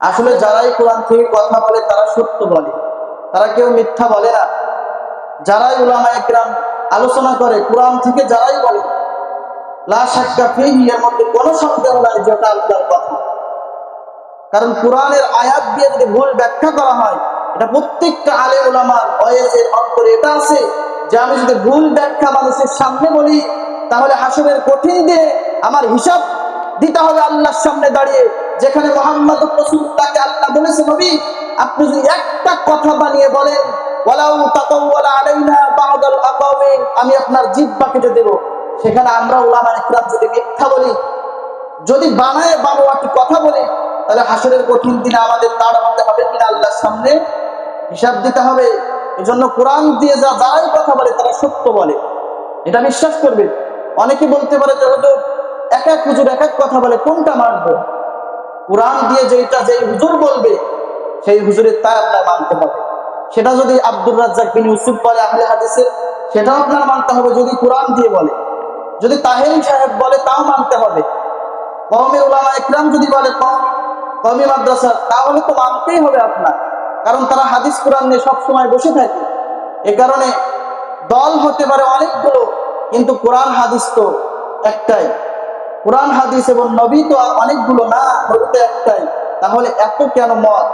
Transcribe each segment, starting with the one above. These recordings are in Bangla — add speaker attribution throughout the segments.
Speaker 1: আসলে যারাই কোরআন থেকে কথা বলে, তারা সত্য বলে। তারা কেউ মিথ্যা বলে না। যারাই উলামা আলোচনা করে, কোরআন থেকে যারাই বলে কারণ কোরআনের আয়াত দিয়ে যদি ভুল ব্যাখ্যা করা হয়, এটা প্রত্যেকটা আলে অন্তরে এটা আছে যে আমি যদি ভুল ব্যাখ্যা মানুষের সামনে বলি, তাহলে কঠিন দিয়ে আমার হিসাব দিতে হবে আল্লাহর সামনে দাঁড়িয়ে। যেখানে মোহাম্মদ রসুল্লাহকে আল্লাহ বলেছে, নবী, আপনি যদি একটা কথা বানিয়ে বলেন আমি আপনার জিহ্বা কেটে দেব। সেখানে আমরা উলামা ইকরাম যদি মিথ্যা বলি, যদি বানায় বানোয়াটি কথা বলে, তাহলে হাসরের কঠিন দিনে আমাদের তাড় হতে হবে কিনা আল্লাহর সামনে হিসাব দিতে হবে। এজন্য কোরআন দিয়ে যা যারাই কথা বলে, তারা সত্য বলে। এটা বিশ্বাস করবে অনেকে বলতে পারে যে, হুজুর এক এক হুজুর এক এক কথা বলে, কোনটা মানবো? কোরআন দিয়ে যেটা যে হুজুর বলবে, সেই হুজুরের তাই আপনার মানতে হবে। সেটা যদি আব্দুর রাজ্জাক বিন ইউসুফ বলে আহলে হাদিসের সেটাও আপনার মানতে হবে যদি কোরআন দিয়ে বলে। যদি তাহেরি সাহেব বলে, তাও মানতে হবে। কমে ওলামা একরাম যদি বলে কম কমি মাদ্রাসা, তাহলে তো মানতেই হবে আপনার। কারণ তারা হাদিস কোরআন নিয়ে সবসময় বসে থাকে। এ কারণে দল হতে পারে অনেকগুলো, কিন্তু কোরআন হাদিস তো একটাই। কোরআন, হাদিস এবং নবী তো অনেকগুলো না নবী তো একটাই। তাহলে এত কেন মত?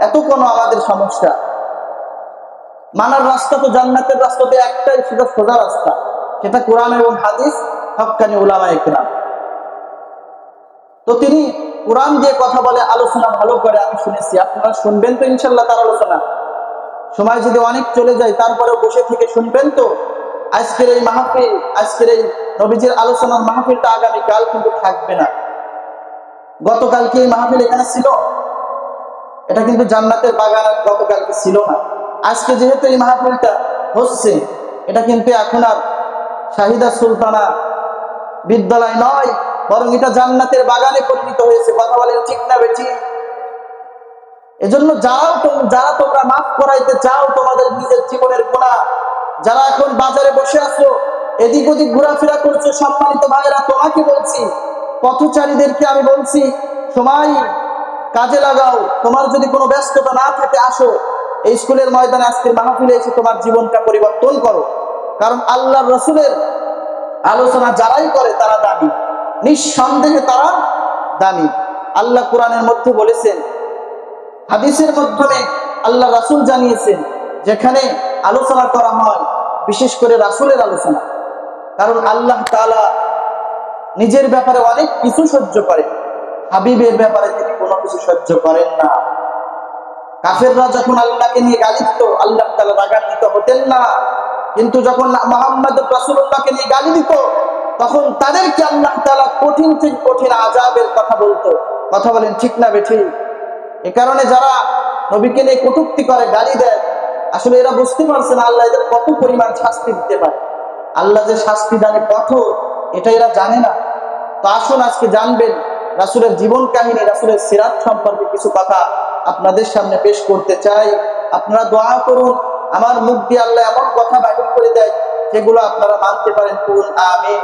Speaker 1: এত কেন আমাদের সমস্যা? মানার রাস্তা তো জান্নাতের রাস্তা তো একটাই, সেটা সোজা রাস্তা। সেটা কোরআন এবং হাদিস, হকানি উলামা একরাম তো তিনি কোরআন দিয়ে কথা বলে, আলোচনা ভালো করে আমি শুনেছি। আপনারা শুনবেন তো ইনশাল্লাহ তার আলোচনা। সময় যদি অনেক চলে যায় তারপরে বসে থেকে শুনবেন তো? আজকের এই মাহফিল, আজকের এই নবীজির আলোচনার মাহফিলটা আগামীকাল কিন্তু থাকবে না। গতকাল কি এই মাহফিল এখানে ছিল? এটা কিন্তু জান্নাতের বাগান গতকালকে ছিল না। আজকে যেহেতু এই মাহফিলটা হচ্ছে, এটা কিন্তু এখন আর শাহিদা সুলতানা বিদ্যালয় নয়, বরং এটা জান্নাতের বাগানে পরিণত হয়েছে। কথা বলেন ঠিক না বেঠি? এজন্য তোম- যারা তোমরা মাফ করাইতে চাও তোমাদের নিজের জীবনের গুণা যারা এখন বাজারে বসে আছো, এদিক ওদিক ঘোরাফেরা করছ, সম্মানিত ভাইয়েরা, তোমাকে বলছি, পথচারীদেরকে আমি বলছি সময় কাজে লাগাও, তোমার যদি কোনো ব্যস্ততা না থাকে, আসো। এই স্কুলের ময়দানে আজকের মাহফিলে এসে তোমার জীবনটা পরিবর্তন করো। কারণ আল্লাহ রসুলের আলোচনা যারাই করে, তারা দামি। নিঃসন্দেহে তারা দামি। আল্লাহ কোরআনের মধ্যে বলেছেন, হাদিসের মাধ্যমে আল্লাহ রাসুল জানিয়েছেন, যেখানে আলোচনা করা হয় বিশেষ করে রাসুলের আলোচনা। কারণ আল্লাহ তালা নিজের ব্যাপারে অনেক কিছু সহ্য করেন হাবিবের ব্যাপারে তিনি কোনো কিছু সহ্য করেন না। কাফেররা যখন আল্লাহকে নিয়ে গালি দিত আল্লাহ তাআলা রাগান্বিত হতেন না। কিন্তু যখন মোহাম্মদ রাসূলুল্লাহকে নিয়ে গালি দিত, তখন তাদেরকে আল্লাহ তালা কঠিন থেকে কঠিন আজাবের কথা বলতো। কথা বলেন, ঠিক না বেঠি? এ কারণে যারা নবীকে নিয়ে কটুক্তি করে, গালি দেয় আসলে এরা বুঝতে পারছে না আল্লাহ এদের কত পরিমাণ শাস্তি দিতে পারে। আল্লাহ যে শাস্তি দানে কঠোর, এটা এরা জানে না। তো আসুন আজকে জানবেন, রাসুলের জীবন কাহিনী, রাসুলের সিরাত সম্পর্কে কিছু কথা আপনাদের সামনে পেশ করতে চাই। আপনারা দোয়া করুন, আমার মুখ দিয়ে আল্লাহ এমন কথা বাহির করে দেয়, যেগুলো আপনারা মানতে পারেন। আমিন।